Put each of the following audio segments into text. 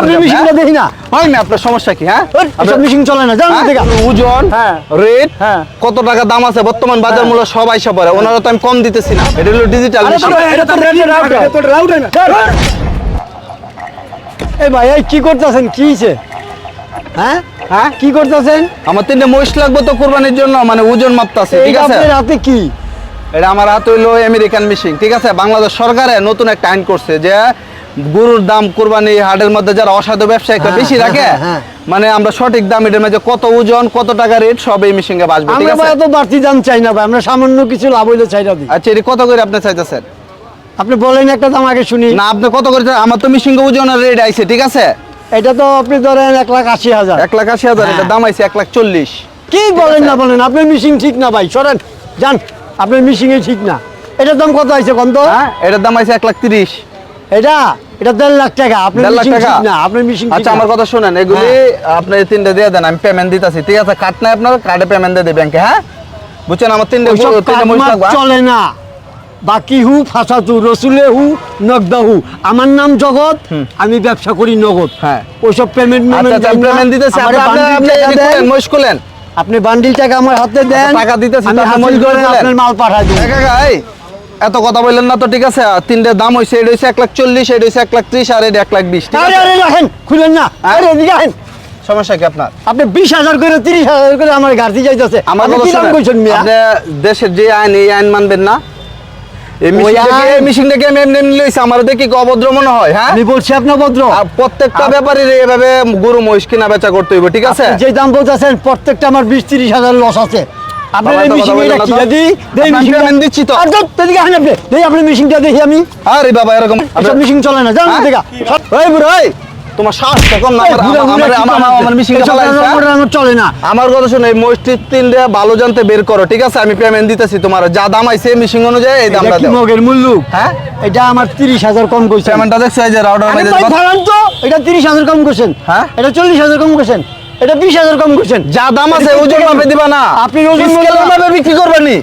আপনি মেশিনটা দেখি না? হয় না আপনার সমস্যা কি হ্যাঁ? সব মেশিন চলে না জানো হ্যাঁ? ওজন হ্যাঁ। রেট হ্যাঁ। কত টাকা দাম আছে বর্তমান বাজার মূল্য সব আইসা পড়ে ওনারা তো আমি কম দিতেছি না। এটা হলো ডিজিটাল এটা তো। এই ভাই এই কি করতেছেন? কি হইছে? হ্যাঁ? হ্যাঁ? কি করতেছেন? আমার তিনটে মহিষ লাগবে তো কোরবানির জন্য মানে ওজন মাপতাছে ঠিক আছে? আপনার হাতে কি? এটা আমার হাতে হইল আমেরিকান মেশিন ঠিক আছে? বাংলাদেশ সরকারে নতুন একটা আইন করছে যে গরুর দাম কোরবানি হাটের মধ্যে যারা অসাধু ব্যবসায়ী হ্যাঁ, বেশি হ্যাঁ, রাখে হ্যাঁ। মানে আমরা সঠিক দাম এটার মধ্যে কত ওজন কত টাকা রেট সব এই মেশিনে বাঁচবে আমরা এত বাড়তি দাম চাই না ভাই আমরা সামান্য কিছু লাভ হইলে চাইটা দিই। আচ্ছা এটা কত করে আপনি চাইতেছেন? আপনি বলেন একটা দাম আগে শুনি। না আপনি কত করে আমার তো মেশিন ওজনের রেট আইছে ঠিক আছে? এটা তো আপনি ধরেন এক লাখ আশি হাজার। এক লাখ আশি হাজার এটা দাম আইছে এক লাখ চল্লিশ। কি বলেন না বলেন আপনার মিশিং ঠিক না ভাই সরেন। যান আপনার মিশিং এ ঠিক না। এটার দাম কত আছে কত হ্যাঁ এটার দাম আইছে এক লাখ তিরিশ। এটা? এটা দেড় লাখ টাকা দেড় লাখ টাকা? না আপনার মিশিং আচ্ছা আমার কথা শুনেন এগুলি আপনি এই তিনটে দিয়ে দেন আমি পেমেন্ট দিতেছি ঠিক আছে? কার্ড নাই আপনার কার্ডে পেমেন্ট দিয়ে দেবেন ব্যাংকে হ্যাঁ? বুঝছেন আমার তিনটে তিনটে লাগবে, হ্যাঁ? চলে না। বাকি হু ফাসাতু রসুলে হু নগদা হু। আমার নাম জগৎ আমি ব্যবসা করি নগদ। হ্যাঁ। ওইসব পেমেন্ট আচ্ছা আচ্ছা পেমেন্ট দিতেছি। আপনি আপনি বান্ডিল টাকা আমার হাতে দেন। আচ্ছা, টাকা দিতেছি, আমি করে আপনার মাল পাঠাই এত কথা বললেন না তো ঠিক আছে? তিনটে দাম হয়েছে এটা হয়েছে এক লাখ চল্লিশ এটা হয়েছে এক লাখ ত্রিশ আর এটা এক লাখ বিশ আরে আরে রাখেন খুলেন না। হ্যাঁ? আরে এদিকে সমস্যা কি আপনার? আপনি বিশ হাজার করে তিরিশ হাজার করে আমার ঘাটতি যাইতেছে। আমার কি দাম কইছেন মিয়া? আপনি দেশের যে আইন এই আইন মানবেন না? মনে হয় হ্যাঁ? প্রত্যেকটা ব্যাপারের এভাবে গরু মহিষ কিনা বেচা করতে হইব ঠিক আছে? যে দাম বলতেছেন প্রত্যেকটা আমার বিশ তিরিশ হাজার লস আছে। আপনার এই এত কথা মিশিং বললেন এটা কি তো? দেই দেই আপনার দিচ্ছি তো। আর ধুর, এদিকে আসেন আপনি। দেই আপনার মিশিংটা দেখি আমি। আরে বাবা এরকম এসব মিশিং চলে না জান? দেখা ওই বুড়ো এই। তোমার সাহস কম না আমার আমার আমার আমার- আমার মিশিং আমার চলে না। আমার কথা শুনে এই মসজিদ তিনটা ভালো জানতে বের করো ঠিক আছে? আমি পেমেন্ট দিতেছি তোমার। যা দাম আইছে মিশিং অনুযায়ী এই এটা দামটা দাও। মগের মূল্য? হ্যাঁ? এটা আমার তিরিশ হাজার কম কইছেন। পেমেন্টটা দেখছ এই যে রাউডার আরে তো এটা তিরিশ হাজার কম হ্যাঁ? এটা চল্লিশ হাজার কম করছেন এটা বিশ হাজার কম করছেন। যা দাম আছে ওজন ভাবে দিবা না। আপনি ওজন ভাবে বিক্রি করবেনি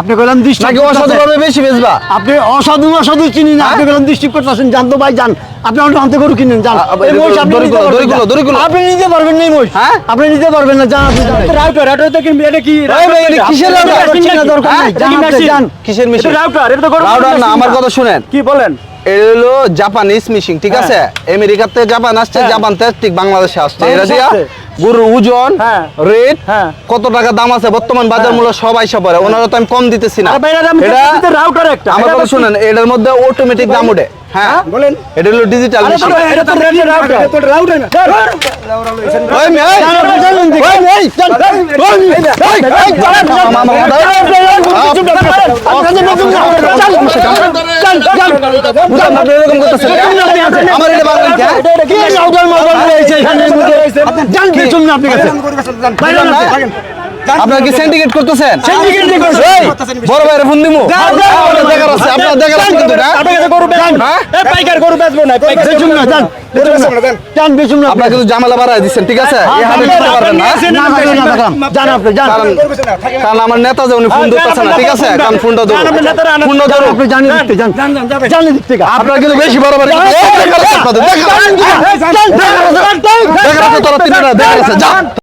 আপনি কইলাম দৃষ্টি নাকি অসাধু ভাবে বেশি বেচবা? আপনি অসাধু অসাধু চিনি না হ্যাঁ? আপনি গেলেন দৃষ্টি করতেছেন। জান তো ভাই জান। আপনি অন্য হাতে গরু কিনেন জান। এই মহিষ আপনি দড়িগুলো, পারবেন দড়িগুলো, না। দড়িগুলো। আপনি নিতে পারবেন না মহিষ। হ্যাঁ? আপনি নিতে পারবেন না জান। আপনি জান রাউটার রাউটার তো কি এটা কি এই ভাই, এটা কিসের রাউটার? চিনা দরকার হ্যাঁ? নাই জান কিসের মেশিন? রাউটার এটা তো রাউডার না আমার কথা শুনেন। কি বলেন? এটা হলো জাপানিজ মিশিং ঠিক আছে আমেরিকাতে জাপান আসছে হ্যাঁ। জাপান থেকে ঠিক বাংলাদেশে আসছে এটা দিয়া গরুর ওজন হ্যাঁ। রেট হ্যাঁ। কত টাকা দাম আছে বর্তমান বাজার মূল্য সব আইসা পড়ে ওনারা তো আমি কম দিতেছি না। আমার কথা শুনেন এটার মধ্যে অটোমেটিক দাম উঠে হ্যাঁ বলেন। এটা হলো ডিজিটাল মেশিন এটা তো রাউটার এটা তো রাউটার না ওই মেয়ে, এই, জান, আপনি জানেন দেখি। ওই মেয়ে, এই, চল, আপনি? আমার এটা বাংলা কি, হ্যাঁ? কি রাউটার মাউটার রয়েছে এখানের মধ্যে? জান বেচুন না আপনি কাছে? আপনারা কি সিন্ডিকেট করতেছেন? Syndicate নি করছে। বড় ভাইয়ের ফোন দিমু। দেখার আছে আপনার দেখার আছে কিন্তু না আপনার কাছে গরু বেচবো না। হ্যাঁ? পাইকার গরু বেচবো না। পাইকার বেচুন না জান আপনারা কিন্তু ঝামেলা বাড়ায় দিচ্ছেন ঠিক আছে? কারণ কারণ আমার নেতা যে উনি ফোন দিতেছে না ঠিক আছে? কারণ ফোনটা জান, আপনি নেতারা ধরুন ফোনটা ধরুন আপনি জানি দিতে জান জান, জান, যাবে। জানি দিতে আপনারা কিন্তু বেশি করতেছেন। আছে যা।